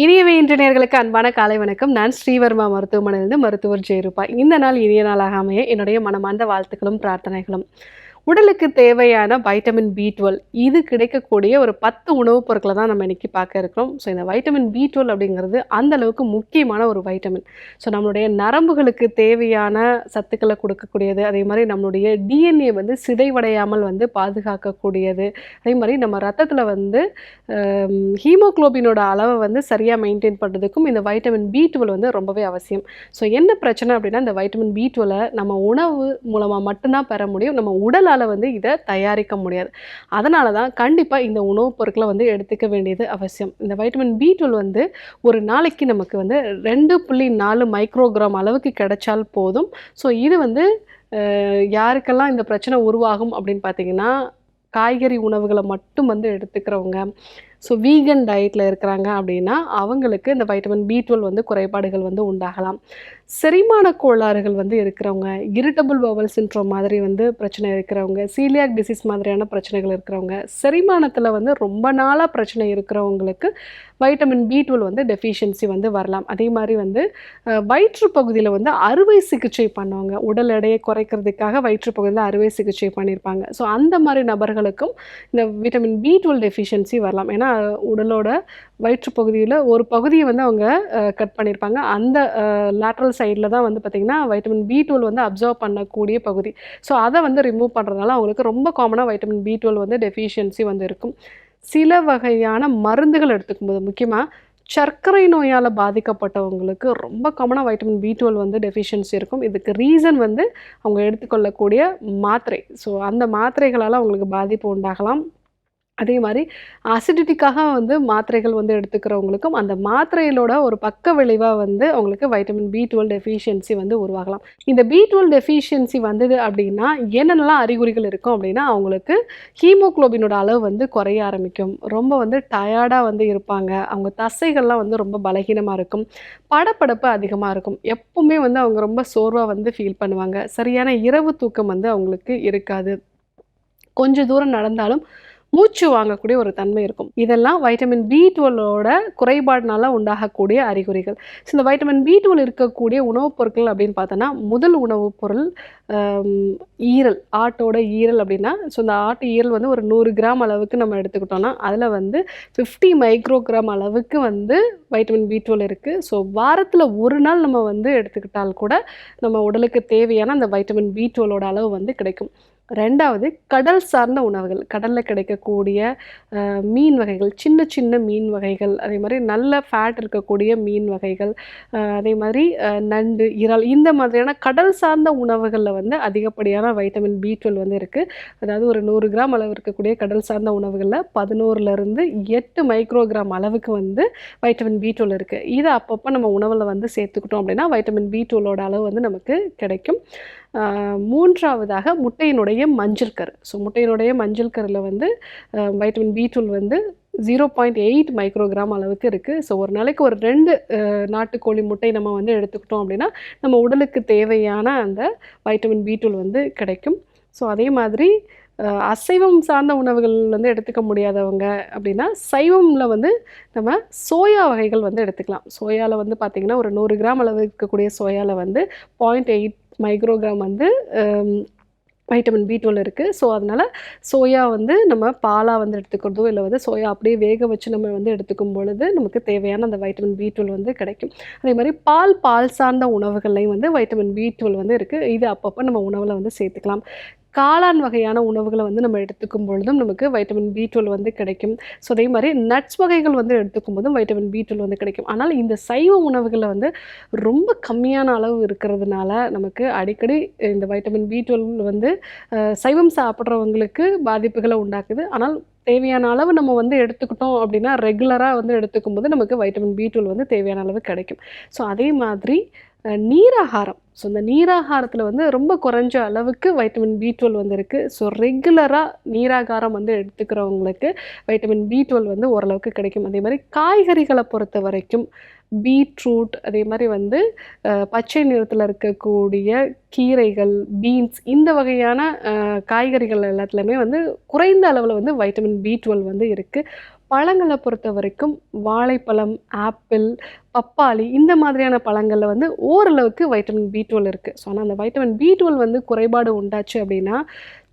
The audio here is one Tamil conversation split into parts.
இனியவை இன்றையர்களுக்கு அன்பான காலை வணக்கம். நான் ஸ்ரீவர்மா மருத்துவமனையிலிருந்து மருத்துவர் ஜெயரூபா. இந்த நாள் இனிய நாளாக அமைய என்னுடைய மனமார்ந்த வாழ்த்துக்களும் பிரார்த்தனைகளும். உடலுக்கு தேவையான வைட்டமின் பி டுவெல் இது கிடைக்கக்கூடிய ஒரு பத்து உணவுப் பொருட்களை தான் நம்ம இன்றைக்கி பார்க்க இருக்கிறோம். ஸோ இந்த வைட்டமின் பி டுவெல் அப்படிங்கிறது அந்த அளவுக்கு முக்கியமான ஒரு வைட்டமின் ஸோ நம்மளுடைய நரம்புகளுக்கு தேவையான சத்துக்களை கொடுக்கக்கூடியது அதே மாதிரி நம்மளுடைய டிஎன்ஏ வந்து சிதைவடையாமல் வந்து பாதுகாக்கக்கூடியது அதே மாதிரி நம்ம ரத்தத்தில் வந்து ஹீமோக்ளோபினோட அளவை வந்து சரியாக மெயின்டைன் பண்ணுறதுக்கும் இந்த வைட்டமின் பி டுவெல் வந்து ரொம்பவே அவசியம். ஸோ என்ன பிரச்சனை அப்படின்னா இந்த வைட்டமின் பி டுவெலை நம்ம உணவு மூலமாக மட்டும்தான் பெற முடியும். நம்ம நம்மளால் வந்து இதை தயாரிக்க முடியாது. அதனால தான் கண்டிப்பாக இந்த உணவுப் பொருட்களை வந்து எடுத்துக்க வேண்டியது அவசியம். இந்த வைட்டமின் பி டுவெல் வந்து ஒரு நாளைக்கு நமக்கு வந்து ரெண்டு புள்ளி நாலு மைக்ரோகிராம் அளவுக்கு கிடைச்சால் போதும். ஸோ இது வந்து யாருக்கெல்லாம் இந்த பிரச்சனை உருவாகும் அப்படின்னு பார்த்தீங்கன்னா காய்கறி உணவுகளை மட்டும் வந்து எடுத்துக்கிறவங்க ஸோ வீகன் டயட்டில் இருக்கிறாங்க அப்படின்னா அவங்களுக்கு இந்த வைட்டமின் பி டுவெல் வந்து குறைபாடுகள் வந்து உண்டாகலாம். செரிமான கோளாறுகள் வந்து இருக்கிறவங்க இரிட்டபிள் பவல் சின்ட்ரோம் மாதிரி வந்து பிரச்சனை இருக்கிறவங்க சீலியாக் டிசீஸ் மாதிரியான பிரச்சனைகள் இருக்கிறவங்க செரிமானத்தில் வந்து ரொம்ப நாளாக பிரச்சனை இருக்கிறவங்களுக்கு வைட்டமின் பி டுவெல் வந்து டெஃபிஷியன்சி வந்து வரலாம். அதே மாதிரி வந்து வயிற்று பகுதியில் வந்து அறுவை சிகிச்சை பண்ணுவாங்க. உடல் எடையை குறைக்கிறதுக்காக வயிற்று பகுதியில் அறுவை சிகிச்சை பண்ணியிருப்பாங்க. ஸோ அந்த மாதிரி நபர்களுக்கும் இந்த விட்டமின் பி டுவெல் டெஃபிஷியன்சி வரலாம். ஏன்னா உடலோட வயிற்று பகுதியில் ஒரு பகுதியை வந்து அவங்க கட் பண்ணியிருப்பாங்க. அந்த லேட்ரல் சைடில் தான் வந்து பார்த்திங்கன்னா வைட்டமின் பி டுவெல் வந்து அப்சர்வ் பண்ணக்கூடிய பகுதி. ஸோ அதை வந்து ரிமூவ் பண்ணுறதுனால அவங்களுக்கு ரொம்ப காமனாக வைட்டமின் பி டுவெல் வந்து டெஃபிஷியன்சி வந்து இருக்கும். சில வகையான மருந்துகள் எடுத்துக்கும்போது முக்கியமாக சர்க்கரை நோயால் பாதிக்கப்பட்டவங்களுக்கு ரொம்ப காமனாக வைட்டமின் பி டுவெல் வந்து டெஃபிஷியன்சி இருக்கும். இதுக்கு ரீசன் வந்து அவங்க எடுத்துக்கொள்ளக்கூடிய மாத்திரை. ஸோ அந்த மாத்திரைகளால் அவங்களுக்கு பாதிப்பு உண்டாகலாம். அதே மாதிரி அசிடிட்டிக்காக வந்து மாத்திரைகள் வந்து எடுத்துக்கிறவங்களுக்கும் அந்த மாத்திரைகளோட ஒரு பக்க விளைவாக வந்து அவங்களுக்கு வைட்டமின் பி டுவெல் டெஃபிஷியன்சி வந்து உருவாகலாம். இந்த பி டுவெல் டெஃபிஷியன்சி வந்தது அப்படின்னா என்னென்னலாம் அறிகுறிகள் இருக்கும் அப்படின்னா அவங்களுக்கு ஹீமோகுளோபினோட அளவு வந்து குறைய ஆரம்பிக்கும். ரொம்ப வந்து டயர்டாக வந்து இருப்பாங்க. அவங்க தசைகள்லாம் வந்து ரொம்ப பலகீனமாக இருக்கும். படப்படப்பு அதிகமாக இருக்கும். எப்பவுமே வந்து அவங்க ரொம்ப சோர்வாக வந்து ஃபீல் பண்ணுவாங்க. சரியான இரவு தூக்கம் வந்து அவங்களுக்கு இருக்காது. கொஞ்ச தூரம் நடந்தாலும் மூச்சு வாங்கக்கூடிய ஒரு தன்மை இருக்கும். இதெல்லாம் வைட்டமின் பி டுவெலோட குறைபாடுனால உண்டாகக்கூடிய அறிகுறிகள். ஸோ இந்த வைட்டமின் பி டுவெல் இருக்கக்கூடிய உணவுப் பொருட்கள் அப்படின்னு பார்த்தோன்னா முதல் உணவுப் பொருள் ஈரல் ஆட்டோட ஈரல் அப்படின்னா ஸோ இந்த ஆட்டு ஈரல் வந்து ஒரு நூறு கிராம் அளவுக்கு நம்ம எடுத்துக்கிட்டோம்னா அதில் வந்து ஃபிஃப்டி மைக்ரோகிராம் அளவுக்கு வந்து வைட்டமின் பி டுவெல் இருக்குது ஸோ வாரத்தில் ஒரு நாள் நம்ம வந்து எடுத்துக்கிட்டால் கூட நம்ம உடலுக்கு தேவையான அந்த வைட்டமின் பி டுவெலோட அளவு வந்து கிடைக்கும். ரெண்டாவது கடல் சார்ந்த உணவுகள். கடலில் கிடைக்கக்கூடிய மீன் வகைகள் சின்ன சின்ன மீன் வகைகள் அதே மாதிரி நல்ல ஃபேட் இருக்கக்கூடிய மீன் வகைகள் அதே மாதிரி நண்டு இறால் இந்த மாதிரியான கடல் சார்ந்த உணவுகளில் வந்து அதிகப்படியான வைட்டமின் பி டுவெல் வந்து இருக்குது அதாவது ஒரு நூறு கிராம் அளவு இருக்கக்கூடிய கடல் சார்ந்த உணவுகளில் பதினோருலேருந்து எட்டு மைக்ரோகிராம் அளவுக்கு வந்து வைட்டமின் பி டுவெல் இருக்குது இதை அப்பப்போ நம்ம உணவில் வந்து சேர்த்துக்கிட்டோம் அப்படின்னா வைட்டமின் பி டுவெலோட அளவு வந்து நமக்கு கிடைக்கும். மூன்றாவதாக முட்டையினுடைய மஞ்சள் கரு. ஸோ முட்டையினுடைய மஞ்சள் கருவில் வந்து வைட்டமின் பி டுவெல் வந்து ஜீரோ பாயிண்ட் எயிட் மைக்ரோகிராம் அளவுக்கு இருக்குது ஸோ ஒரு நாளைக்கு ஒரு ரெண்டு நாட்டுக்கோழி முட்டை நம்ம வந்து எடுத்துக்கிட்டோம் அப்படின்னா நம்ம உடலுக்கு தேவையான அந்த வைட்டமின் பி டுவெல் வந்து கிடைக்கும். ஸோ அதே மாதிரி அசைவம் சார்ந்த உணவுகள் வந்து எடுத்துக்க முடியாதவங்க அப்படின்னா சைவமில் வந்து நம்ம சோயா வகைகள் வந்து எடுத்துக்கலாம். சோயாவில் வந்து பார்த்திங்கன்னா ஒரு நூறு கிராம் அளவு இருக்கக்கூடிய சோயாவில் வந்து பாயிண்ட் எயிட் மைக்ரோகிராம் வந்து வைட்டமின் பி டுவெல் இருக்குது ஸோ அதனால் சோயா வந்து நம்ம பாலாக வந்து எடுத்துக்கிறதோ இல்லை வந்து சோயா அப்படியே வேக வச்சு நம்ம வந்து எடுத்துக்கும் பொழுது நமக்கு தேவையான அந்த வைட்டமின் பி டுவெல் வந்து கிடைக்கும். அதே மாதிரி பால் பால் சார்ந்த உணவுகள்லையும் வந்து வைட்டமின் பி டுவெல் வந்து இருக்குது இது அப்பப்போ நம்ம உணவில் வந்து சேர்த்துக்கலாம். காளான் வகையான உணவுகளை வந்து நம்ம எடுத்துக்கும் பொழுதும் நமக்கு வைட்டமின் பி டுவெல் வந்து கிடைக்கும். ஸோ அதே மாதிரி நட்ஸ் வகைகள் வந்து எடுத்துக்கும் போதும் வைட்டமின் பி டுவெல் வந்து கிடைக்கும். ஆனால் இந்த சைவ உணவுகளில் வந்து ரொம்ப கம்மியான அளவு இருக்கிறதுனால நமக்கு அடிக்கடி இந்த வைட்டமின் பி டுவெல் வந்து சைவம் சாப்பிட்றவங்களுக்கு பாதிப்புகளை உண்டாக்குது. ஆனால் தேவையான அளவு நம்ம வந்து எடுத்துக்கிட்டோம் அப்படின்னா ரெகுலராக வந்து எடுத்துக்கும் போது நமக்கு வைட்டமின் பி டுவெல் வந்து தேவையான அளவு கிடைக்கும். ஸோ அதே மாதிரி நீராகாரம். ஸோ இந்த நீராகாரத்தில் வந்து ரொம்ப குறைஞ்ச அளவுக்கு வைட்டமின் பி டுவெல் வந்து இருக்குது ஸோ ரெகுலராக நீராகாரம் வந்து எடுத்துக்கிறவங்களுக்கு வைட்டமின் பி டுவெல் வந்து ஓரளவுக்கு கிடைக்கும். அதே மாதிரி காய்கறிகளை பொறுத்த வரைக்கும் பீட்ரூட் அதே மாதிரி வந்து பச்சை நிறத்தில் இருக்கக்கூடிய கீரைகள் பீன்ஸ் இந்த வகையான காய்கறிகள் எல்லாத்துலேயுமே வந்து குறைந்த அளவில் வந்து வைட்டமின் பி டுவெல் வந்து இருக்குது பழங்களை பொறுத்த வரைக்கும் வாழைப்பழம் ஆப்பிள் பப்பாளி இந்த மாதிரியான பழங்களில் வந்து ஓரளவுக்கு வைட்டமின் பி டுவெல் இருக்குது ஸோ ஆனால் அந்த வைட்டமின் பி டுவெல் வந்து குறைபாடு உண்டாச்சு அப்படின்னா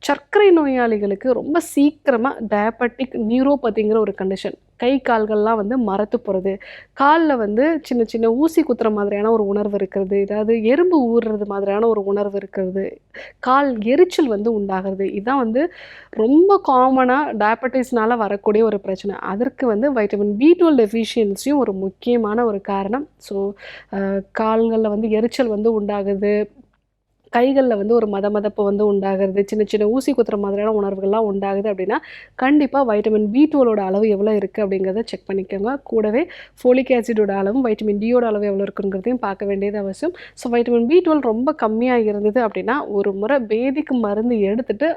சர்க்கரை நோயாளிகளுக்கு ரொம்ப சீக்கிரமாக டயபட்டிக் நியூரோபதிங்கிற ஒரு கண்டிஷன் கை கால்கள்லாம் வந்து மரத்து போகிறது காலில் வந்து சின்ன சின்ன ஊசி குத்துற மாதிரியான ஒரு உணர்வு இருக்கிறது. ஏதாவது எறும்பு ஊறுறது மாதிரியான ஒரு உணர்வு இருக்கிறது. கால் எரிச்சல் வந்து உண்டாகிறது. இதுதான் வந்து ரொம்ப காமனாக டயபட்டிஸ்னால் வரக்கூடிய ஒரு பிரச்சனை. அதற்கு வந்து வைட்டமின் பி டுவெல் டெஃபிஷியன்சியும் ஒரு முக்கியமான ஒரு காரணம். ஸோ கால்களில் வந்து எரிச்சல் வந்து உண்டாகுது. கைகளில் வந்து ஒரு மத மதப்பு வந்து உண்டாகிறது சின்ன சின்ன ஊசி குத்துற மாதிரியான உணர்வுகள்லாம் உண்டாகுது அப்படின்னா கண்டிப்பாக வைட்டமின் பி டுவலோட அளவு எவ்வளோ இருக்குது அப்படிங்கிறத செக் பண்ணிக்கோங்க. கூடவே ஃபோலிக் ஆசிடோட அளவும் வைட்டமின் டியோட அளவு எவ்வளோ இருக்குங்கிறதையும் பார்க்க வேண்டியது அவசியம். ஸோ வைட்டமின் பி டுவெல் ரொம்ப கம்மியாக இருந்தது அப்படின்னா ஒரு முறை பேதிக்கு மருந்து எடுத்துகிட்டு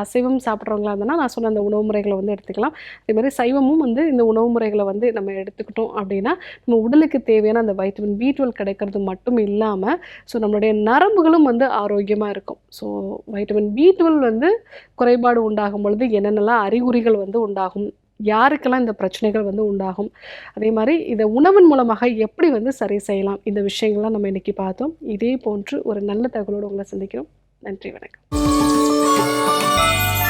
அசைவம் சாப்பிட்றவங்களா இருந்தனா நான் சொன்ன அந்த உணவு முறைகளை வந்து எடுத்துக்கலாம். அதேமாதிரி சைவமும் வந்து இந்த உணவு முறைகளை வந்து நம்ம எடுத்துக்கிட்டோம் அப்படின்னா நம்ம உடலுக்கு தேவையான அந்த வைட்டமின் பி டுவெல் கிடைக்கிறது மட்டும் இல்லாமல் ஸோ நம்மளுடைய நரம்புகளும் வந்து ஆரோக்கியமாக இருக்கும். ஸோ வைட்டமின் பி டுவெல் வந்து குறைபாடு உண்டாகும் பொழுது என்னென்னலாம் அறிகுறிகள் வந்து உண்டாகும் யாருக்கெல்லாம் இந்த பிரச்சனைகள் வந்து உண்டாகும் அதே மாதிரி இதை உணவின் மூலமாக எப்படி வந்து சரி செய்யலாம் இந்த விஷயங்கள்லாம் நம்ம இன்றைக்கி பார்த்தோம். இதே போன்று ஒரு நல்ல தகவலோடு உங்களை சந்திக்கிறோம். நன்றி வணக்கம். Thank you.